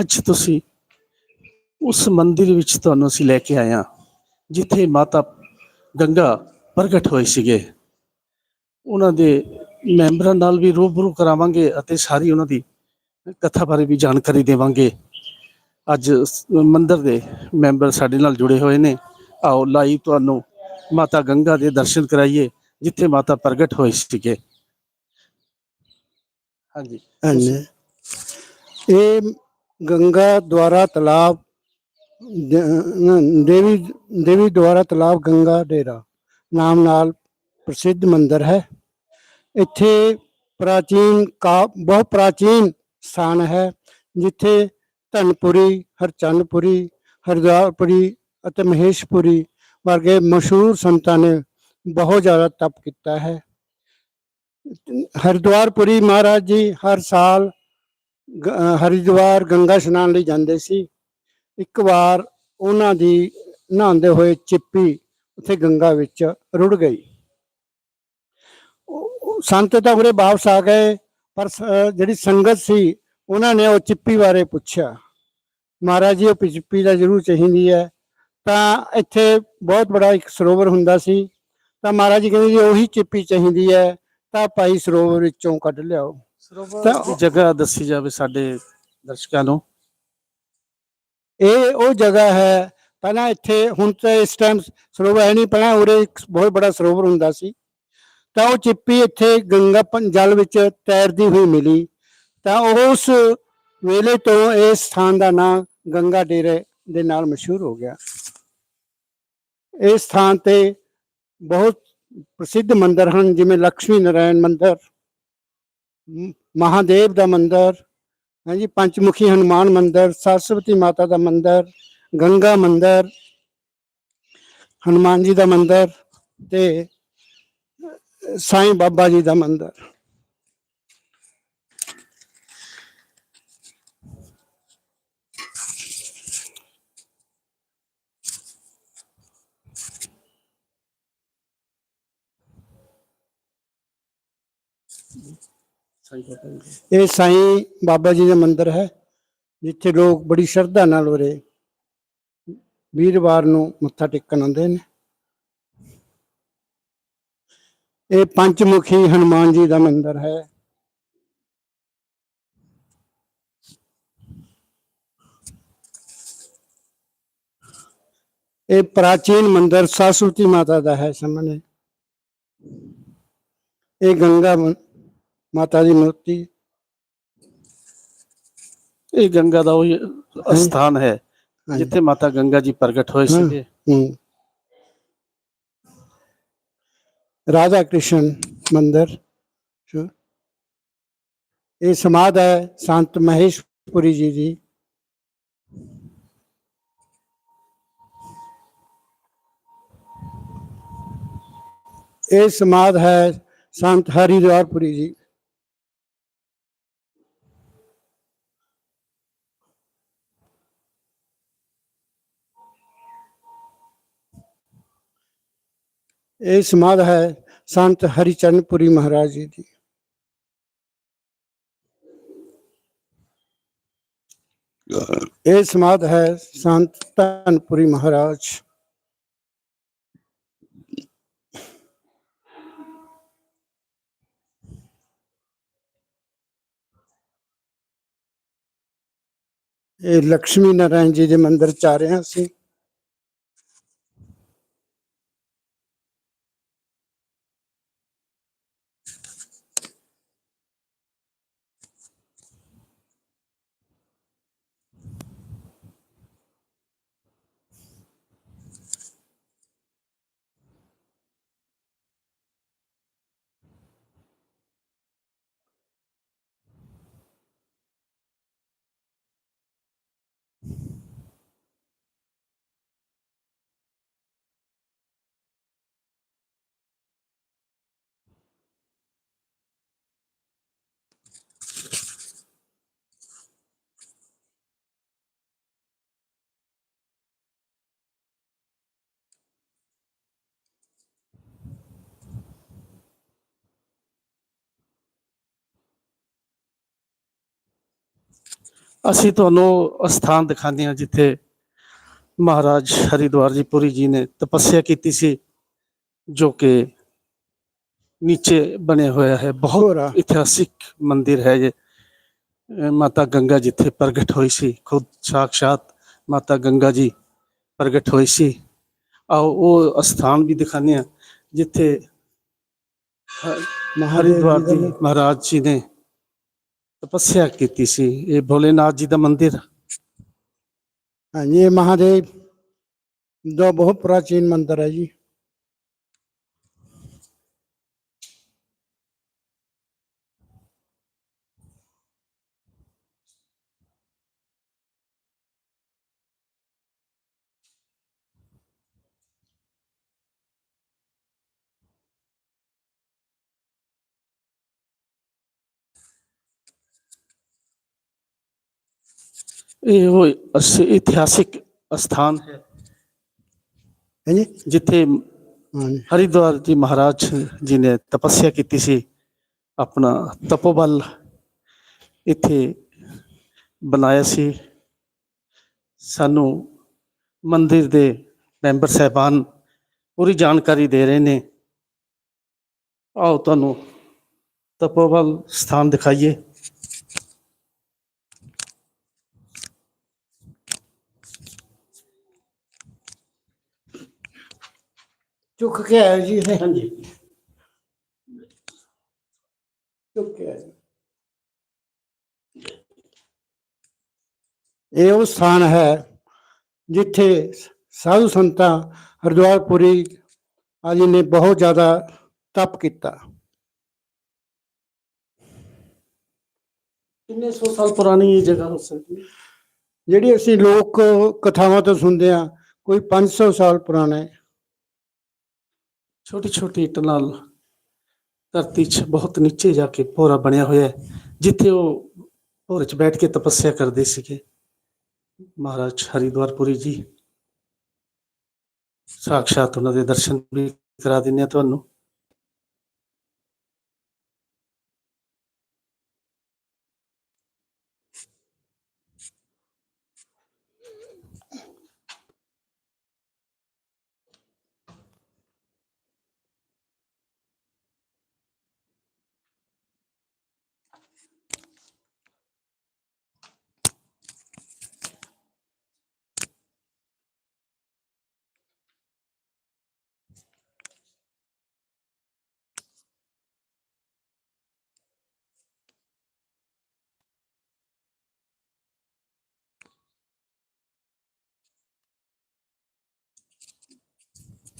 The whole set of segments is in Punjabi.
ਅੱਜ ਤੁਸੀਂ ਉਸ ਮੰਦਿਰ ਵਿੱਚ ਤੁਹਾਨੂੰ ਅਸੀਂ ਲੈ ਕੇ ਆਏ ਹਾਂ, ਜਿੱਥੇ ਮਾਤਾ ਗੰਗਾ ਪ੍ਰਗਟ ਹੋਏ ਸੀਗੇ। ਉਹਨਾਂ ਦੇ ਮੈਂਬਰਾਂ ਨਾਲ ਵੀ ਰੂਬਰੂ ਕਰਾਵਾਂਗੇ ਅਤੇ ਸਾਰੀ ਉਹਨਾਂ ਦੀ ਕਥਾ ਬਾਰੇ ਵੀ ਜਾਣਕਾਰੀ ਦੇਵਾਂਗੇ। ਅੱਜ ਸ- ਮੰਦਿਰ ਦੇ ਮੈਂਬਰ ਸਾਡੇ ਨਾਲ ਜੁੜੇ ਹੋਏ ਨੇ। ਆਓ ਲਾਈਵ ਤੁਹਾਨੂੰ ਮਾਤਾ ਗੰਗਾ ਦੇ ਦਰਸ਼ਨ ਕਰਾਈਏ, ਜਿੱਥੇ ਮਾਤਾ ਪ੍ਰਗਟ ਹੋਏ ਸੀਗੇ। ਹਾਂਜੀ। ਹਾਂਜੀ। ਇਹ ਗੰਗਾ ਦੁਆਰਾ ਤਾਲਾਬ ਦ- ਨ- ਦੇਵੀ ਦੇਵੀ ਦੁਆਰਾ ਤਾਲਾਬ ਗੰਗਾ ਡੇਰਾ ਨਾਮ ਨਾਲ ਪ੍ਰਸਿੱਧ ਮੰਦਿਰ ਹੈ ਇੱਥੇ ਪ੍ਰਾਚੀਨ ਕਾ ਬਹੁਤ ਪ੍ਰਾਚੀਨ ਸਥਾਨ ਹੈ ਜਿੱਥੇ ਧਨਪੁਰੀ ਹਰਚੰਦਪੁਰੀ ਹਰਦੁਆਰਪੁਰੀ ਅਤੇ ਮਹੇਸ਼ਪੁਰੀ ਵਰਗੇ ਮਸ਼ਹੂਰ ਸੰਤਾਂ ਨੇ ਬਹੁਤ ਜ਼ਿਆਦਾ ਤਪ ਕੀਤਾ ਹੈ ਹਰਿਦੁਆਰਪੁਰੀ ਮਹਾਰਾਜ ਜੀ ਹਰ ਸਾਲ ਗ- ਅਹ ਹਰਿਦੁਆਰ ਗੰਗਾ ਇਸ਼ਨਾਨ ਲਈ ਜਾਂਦੇ ਸੀ। ਇੱਕ ਵਾਰ ਉਹਨਾਂ ਦੀ ਨਹਾਉਂਦੇ ਹੋਏ ਚਿੱਪੀ ਉੱਥੇ ਗੰਗਾ ਵਿੱਚ ਰੁੜ ਗਈ। ਸੰਤ ਤਾਂ ਉਰੇ ਵਾਪਸ ਆ ਗਏ, ਪਰ ਜਿਹੜੀ ਸੰਗਤ ਸੀ, ਉਹਨਾਂ ਨੇ ਉਹ ਚਿੱਪੀ ਬਾਰੇ ਪੁੱਛਿਆ। ਮਹਾਰਾਜ ਜੀ, ਉਹ ਚਿੱਪੀ ਦਾ ਜ਼ਰੂਰ ਚਾਹੀਦੀ ਹੈ। ਤਾਂ ਇੱਥੇ ਬਹੁਤ ਬੜਾ ਇੱਕ ਸਰੋਵਰ ਹੁੰਦਾ ਸੀ। ਤਾਂ ਮਹਾਰਾਜ ਜੀ ਕਹਿੰਦੇ ਜੀ, ਉਹੀ ਚਿੱਪੀ ਚਾਹੀਦੀ ਹੈ, ਤਾਂ ਭਾਈ ਸਰੋਵਰ ਵਿੱਚੋਂ ਕੱਢ ਲਿਆਓ। ਤਾਂ- ਦੀ ਜਗ੍ਹਾ ਦੱਸੀ ਜਾਵੇ ਸਾਡੇ ਦਰਸ਼ਕਾਂ ਨੂੰ। ਇਹ ਉਹ ਜਗ੍ਹਾ ਹੈ, ਪਹਿਲਾਂ ਇੱਥੇ, ਹੁਣ ਤਾਂ ਇਸ ਟਾਈਮ ਸਰੋਵਰ ਹੈ ਨਹੀਂ, ਪਹਿਲਾਂ ਉਰੇ ਇੱਕ ਬਹੁਤ ਬੜਾ ਸਰੋਵਰ ਹੁੰਦਾ ਸੀ। ਤਾਂ ਉਹ ਚਿੱਪੀ ਇੱਥੇ ਗੰਗਾ ਜਲ ਵਿੱਚ ਤੈਰਦੀ ਹੋਈ ਮਿਲੀ। ਤਾਂ ਉਸ ਵੇਲੇ ਤੋਂ ਇਸ ਸਥਾਨ ਦਾ ਨਾਮ ਗੰਗਾ ਡੇਰੇ ਦੇ ਨਾਲ ਮਸ਼ਹੂਰ ਹੋ ਗਿਆ। ਇਸ ਸਥਾਨ ਤੇ ਬਹੁਤ ਪ੍ਰਸਿੱਧ ਮੰਦਿਰ ਹਨ, ਜਿਵੇਂ ਲక్ష్ਮੀ ਨਾਰਾਇਣ ਮੰਦਰ। ਮਹਾਦੇਵ ਦਾ ਮੰਦਿਰ ਹਾਂਜੀ ਪੰਚਮੁਖੀ ਹਨੂਮਾਨ ਮੰਦਿਰ ਸਰਸਵਤੀ ਮਾਤਾ ਦਾ ਮੰਦਿਰ ਗੰਗਾ ਮੰਦਿਰ ਹਨੂਮਾਨ ਜੀ ਦਾ ਮੰਦਿਰ ਤੇ ਸਾਈਂ ਬਾਬਾ ਜੀ ਦਾ ਮੰਦਿਰ ਸਹੀ ਬਾਬਾ ਜੀ। ਇਹ ਸਾਈਂ ਬਾਬਾ ਜੀ ਦਾ ਮੰਦਿਰ ਹੈ, ਜਿੱਥੇ ਲੋਕ ਬੜੀ ਸ਼ਰਧਾ ਨਾਲ ਉਰੇ ਵੀਰਵਾਰ ਨੂੰ ਮੱਥਾ ਟੇਕਣ ਆਉਂਦੇ ਨੇ। ਇਹ ਪੰਚਮੁਖੀ ਹਨੂਮਾਨ ਜੀ ਦਾ ਮੰਦਿਰ ਹੈ। ਇਹ ਪ੍ਰਾਚੀਨ ਮੰਦਿਰ ਸਾਸੁਤੀ ਮਾਤਾ ਦਾ ਹੈ ਸਾਹਮਣੇ। ਇਹ ਗੰਗਾ ਮੰ- ਮਾਤਾ ਦੀ ਮੂਰਤੀ ਇਹ ਗੰਗਾ ਦਾ ਉਹ ਸਥਾਨ ਹੈ ਹਾਂਜੀ। ਜਿੱਥੇ ਮਾਤਾ ਗੰਗਾ ਜੀ ਪ੍ਰਗਟ ਹੋਏ ਹਾਂ। ਸੀਗੇ ਹਮ। ਰਾਧਾ ਕ੍ਰਿਸ਼ਨ ਮੰਦਿਰ ਸ਼ੋ- ਇਹ ਸਮਾਧ ਹੈ ਸੰਤ ਮਹੇਸ਼ਪੁਰੀ ਜੀ ਦੀ ਇਹ ਸਮਾਧ ਹੈ ਸੰਤ ਹਰਿਦੁਆਰਪੁਰੀ ਜੀ ਇਹ ਸਮਾਧ ਹੈ ਸੰਤ ਹਰਿਚੰਦਪੁਰੀ ਮਹਾਰਾਜ ਜੀ ਦੀ ਇਹ ਸਮਾਧ ਹੈ ਸੰਤ ਧਨਪੁਰੀ ਮਹਾਰਾਜ ਇਹ ਲక్ష్ਮੀ ਨਾਰਾਇਣ ਜੀ ਦੇ ਮੰਦਿਰ ਚ ਆ ਰਹੇ ਹਾਂ ਅਸੀਂ ਅਸੀਂ ਤੁਹਾਨੂੰ ਅਸਥਾਨ ਦਿਖਾਉਂਦੇ ਹਾਂ ਜਿੱਥੇ ਮਹਾਰਾਜ ਹਰਿਦੁਆਰ ਜੀ ਪੁਰੀ ਜੀ ਨੇ ਤਪੱਸਿਆ ਕੀਤੀ ਸੀ ਜੋ ਕਿ ਨੀਚੇ ਬਣਿਆ ਹੋਇਆ ਹੈ। ਬਹੁਤ ਇਤਿਹਾਸਿਕ ਮੰਦਿਰ ਹੈ ਇਹ। ਮਾਤਾ ਗੰਗਾ ਜਿੱਥੇ ਪ੍ਰਗਟ ਹੋਈ ਸੀ ਖੁਦ ਸਾਖਸ਼ਾਤ ਮਾਤਾ ਗੰਗਾ ਜੀ ਪ੍ਰਗਟ ਹੋਈ ਸੀ। ਆਓ ਉਹ ਅਸਥਾਨ ਵੀ ਦਿਖਾਉਂਦੇ ਹਾਂ ਜਿੱਥੇ ਹਰਿਦੁਆਰ ਜੀ ਮਹਾਰਾਜ ਜੀ ਨੇ ਤਪੱਸਿਆ ਕੀਤੀ ਸੀ, ਇਹ ਭੋਲੇਨਾਥ ਜੀ ਦਾ ਮੰਦਿਰ। ਹਾਂਜੀ, ਇਹ ਮਹਾਦੇਵ ਦਾ ਬਹੁਤ ਪ੍ਰਾਚੀਨ ਮੰਦਿਰ ਹੈ ਜੀ। ਇਹ ਉਹ ਅਸ- ਇਤਿਹਾਸਿਕ ਸਥਾਨ ਹੈ। ਹਾਂਜੀ? ਜਿੱਥੇ ਹਾਂਜੀ। ਹਰਿਦੁਆਰ ਜੀ ਮਹਾਰਾਜ ਜੀ ਨੇ ਤਪੱਸਿਆ ਕੀਤੀ ਸੀ ਆਪਣਾ ਤਪੋਬਲ ਇੱਥੇ ਬਣਾਇਆ ਸੀ। ਸਾਨੂੰ ਮੰਦਿਰ ਦੇ ਮੈਂਬਰ ਸਹਿਬਾਨ ਪੂਰੀ ਜਾਣਕਾਰੀ ਦੇ ਰਹੇ ਨੇ। ਆਓ ਤੁਹਾਨੂੰ ਤਪੋਬਲ ਸਥਾਨ ਦਿਖਾਈਏ। ਚੁੱਕ ਕੇ ਆਇਆ ਜੀ ਇਹ ਹਾਂਜੀ। ਚੁੱਕ ਕੇ ਆਇਆ ਇਹ ਉਹ ਸਥਾਨ ਹੈ ਜਿੱਥੇ ਸਾਧੂ ਸੰਤਾਂ ਹਰਿਦੁਆਰਪੁਰੀ ਆਦਿ ਨੇ ਬਹੁਤ ਜ਼ਿਆਦਾ ਤਪ ਕੀਤਾ। ਕਿੰਨੇ ਸੌ ਸਾਲ ਪੁਰਾਣੀ ਇਹ ਜਗ੍ਹਾ ਹੋ ਸਕਦੀ ਜਿਹੜੀ ਅਸੀਂ ਲੋਕ ਕਥਾਵਾਂ ਤੋਂ ਸੁਣਦੇ ਆ ਕੋਈ 500 ਸਾਲ ਪੁਰਾਣਾ ਹੈ। ਛੋਟੀ ਛੋਟੀ ਇੱਟ ਨਾਲ ਧਰਤੀ 'ਚ ਬਹੁਤ ਨੀਚੇ ਜਾ ਕੇ ਭੋਰਾ ਬਣਿਆ ਹੋਇਆ ਹੈ, ਜਿੱਥੇ ਉਹ ਭੋਰੇ 'ਚ ਬੈਠ ਕੇ ਤਪੱਸਿਆ ਕਰਦੇ ਸੀਗੇ। ਮਹਾਰਾਜ ਹਰਿਦੁਆਰਪੁਰੀ ਜੀ ਸਾਖਸ਼ਾਤ ਉਹਨਾਂ ਦੇ ਦਰਸ਼ਨ ਵੀ ਕਰਾ ਦਿੰਦੇ ਆ ਤੁਹਾਨੂੰ।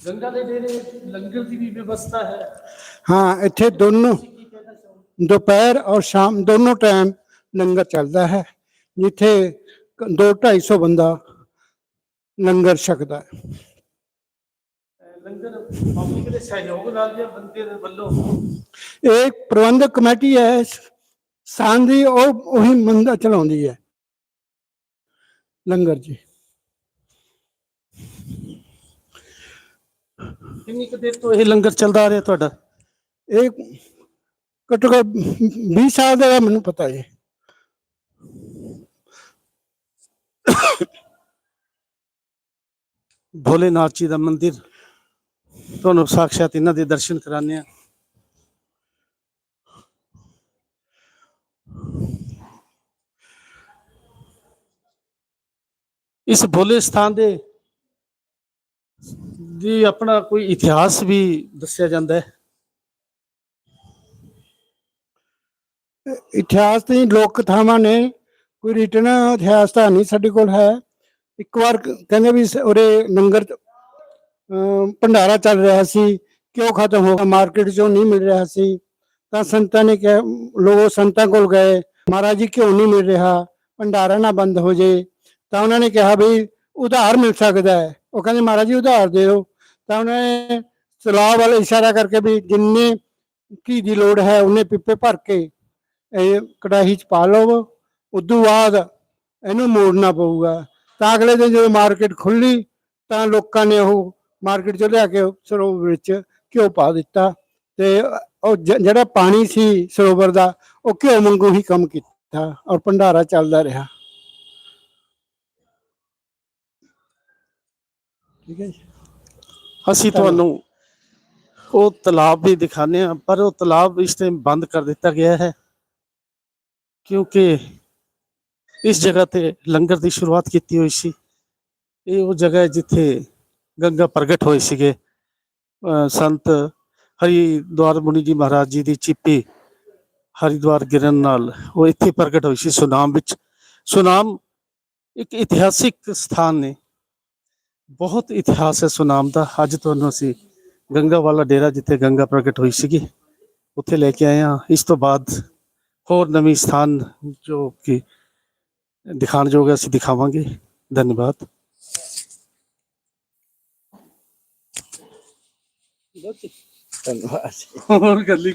ਗੰਗਾ ਦੇ ਡੇਰੇ ਲੰਗਰ ਦੀ ਵੀ ਵਿਵਸਥਾ ਹੈ ਹਾਂ ਇੱਥੇ ਦੋਨੋਂ ਦੁਪਹਿਰ ਔਰ ਸ਼ਾਮ ਦੋਨੋਂ ਟਾਈਮ ਲੰਗਰ ਚੱਲਦਾ ਹੈ ਜਿੱਥੇ 2-250 ਬੰਦਾ ਲੰਗਰ ਛਕਦਾ ਹੈ ਲੰਗਰ ਪਬਲਿਕ ਦੇ ਸਹਿਯੋਗ ਨਾਲ ਜਾਂ ਬੰਦੇ ਦੇ ਵੱਲੋਂ ਇਹ ਪ੍ਰਬੰਧਕ ਕਮੇਟੀ ਹੈ ਸਾਨ ਦੀ ਉਹ ਉਹੀ ਮੰਦਾ ਚਲਾਉਂਦੀ ਹੈ ਲੰਗਰ ਜੀ ਕਿੰਨੀ ਕੁ ਦੇਰ ਤੋਂ ਇਹ ਲੰਗਰ ਚੱਲਦਾ ਆ ਰਿਹਾ ਤੁਹਾਡਾ ਇਹ ਘੱਟੋ ਘੱਟ 20 ਸਾਲ ਦਾ ਮੈਨੂੰ ਪਤਾ ਹੈ ਭੋਲੇਨਾਥ ਜੀ ਦਾ ਮੰਦਿਰ ਤੁਹਾਨੂੰ ਸਾਖਸ਼ਾਤ ਇਹਨਾਂ ਦੇ ਦਰਸ਼ਨ ਕਰਾਣੇ ਆ ਇਸ ਭੋਲੇ ਸਥਾਨ ਦੇ ਦੀ ਆਪਣਾ ਕੋਈ ਇਤਿਹਾਸ ਵੀ ਦੱਸਿਆ ਜਾਂਦਾ ਹੈ? ਇਤਿਹਾਸ ਤੇ ਲੋਕ ਕਥਾਵਾਂ ਨੇ, ਕੋਈ ਰਿਟਨ ਇਤਿਹਾਸ ਤਾਂ ਨਹੀਂ ਸਾਡੇ ਕੋਲ ਹੈ। ਇੱਕ ਵਾਰ ਕਹਿੰਦੇ ਵੀ ਉਰੇ ਲੰਗਰ ਭੰਡਾਰਾ ਚੱਲ ਰਿਹਾ ਸੀ ਕਿਉਂ ਖਤਮ ਹੋ ਗਿਆ ਮਾਰਕੀਟ ਚੋਂ ਨਹੀਂ ਮਿਲ ਰਿਹਾ ਸੀ। ਤਾਂ ਸੰਤਾਂ ਨੇ ਕਿਹਾ, ਲੋਕ ਸੰਤਾਂ ਕੋਲ ਗਏ, ਮਹਾਰਾਜ ਜੀ ਕਿਉਂ ਨਹੀਂ ਮਿਲ ਰਿਹਾ, ਭੰਡਾਰਾ ਨਾ ਬੰਦ ਹੋ ਜੇ। ਤਾਂ ਉਹਨਾਂ ਨੇ ਕਿਹਾ ਵੀ ਉਧਾਰ ਮਿਲ ਸਕਦਾ ਹੈ। ਉਹ ਕਹਿੰਦੇ, ਮਹਾਰਾਜ ਜੀ, ਉਧਾਰ ਦਿਓ। ਤਾਂ ਉਹਨਾਂ ਨੇ ਤਲਾਬ ਵੱਲ ਇਸ਼ਾਰਾ ਕਰਕੇ ਵੀ ਜਿੰਨੇ ਘੀ ਦੀ ਲੋੜ ਹੈ, ਉਹਨੇ ਪਿੱਪੇ ਭਰ ਕੇ ਇਹ ਕੜਾਹੀ 'ਚ ਪਾ ਲਵੋ ਉਦੋਂ ਬਾਅਦ ਇਹਨੂੰ ਮੋੜਨਾ ਪਊਗਾ। ਤਾਂ ਅਗਲੇ ਦਿਨ ਜਦੋਂ ਮਾਰਕੀਟ ਖੁੱਲੀ ਤਾਂ ਲੋਕਾਂ ਨੇ ਉਹ ਮਾਰਕੀਟ 'ਚ ਲਿਆ ਕੇ ਸਰੋਵਰ ਵਿੱਚ ਘਿਓ ਪਾ ਦਿੱਤਾ ਤੇ ਉਹ ਜਿਹੜਾ ਪਾਣੀ ਸੀ ਸਰੋਵਰ ਦਾ, ਉਹ ਘਿਓ ਵਾਂਗੂ ਹੀ ਕੰਮ ਕੀਤਾ ਔਰ ਭੰਡਾਰਾ ਚੱਲਦਾ ਰਿਹਾ। ਠੀਕ ਹੈ ਜੀ। ਅਸੀਂ ਤੁਹਾਨੂੰ ਉਹ ਤਲਾਬ ਵੀ ਦਿਖਾਣੇ ਆ ਪਰ ਉਹ ਤਲਾਬ ਇਸ ਟਾਈਮ ਬੰਦ ਕਰ ਦਿੱਤਾ ਗਿਆ ਹੈ। ਕਿਉਂਕਿ ਇਸ ਜਗ੍ਹਾ ਤੇ ਲੰਗਰ ਦੀ ਸ਼ੁਰੂਆਤ ਕੀਤੀ ਹੋਈ ਸੀ। ਇਹ ਉਹ ਜਗ੍ਹਾ ਹੈ ਜਿੱਥੇ ਗੰਗਾ ਪ੍ਰਗਟ ਹੋਏ ਸੀਗੇ। ਸੰਤ ਹਰੀ ਹਰੀਦੁਆਰ ਮੁਨੀ ਜੀ ਮਹਾਰਾਜ ਜੀ ਦੀ ਚਿੱਪੀ ਹਰਿਦੁਆਰ ਗਿਰਨ ਨਾਲ ਉਹ ਇੱਥੇ ਪ੍ਰਗਟ ਹੋਈ ਸੀ ਸੁਨਾਮ ਵਿੱਚ। ਸੁਨਾਮ ਇੱਕ ਇਤਿਹਾਸਿਕ ਸਥਾਨ ਨੇ। ਬਹੁਤ ਇਤਿਹਾਸ ਹੈ ਸੁਨਾਮ ਦਾ ਅੱਜ ਤੁਹਾਨੂੰ ਅਸੀਂ ਗੰਗਾ ਵਾਲਾ ਡੇਰਾ ਜਿੱਥੇ ਗੰਗਾ ਪ੍ਰਗਟ ਹੋਈ ਸੀਗੀ ਉੱਥੇ ਲੈ ਕੇ ਆਏ ਹਾਂ ਇਸ ਤੋਂ ਬਾਅਦ ਹੋਰ ਨਵੀਂ ਸਥਾਨ ਜੋ ਕਿ ਦਿਖਾਣ ਜੋਗਾ ਅਸੀਂ ਦਿਖਾਵਾਂਗੇ ਧੰਨਵਾਦ ਧੰਨਵਾਦ ਹੋਰ ਗੱਲੀ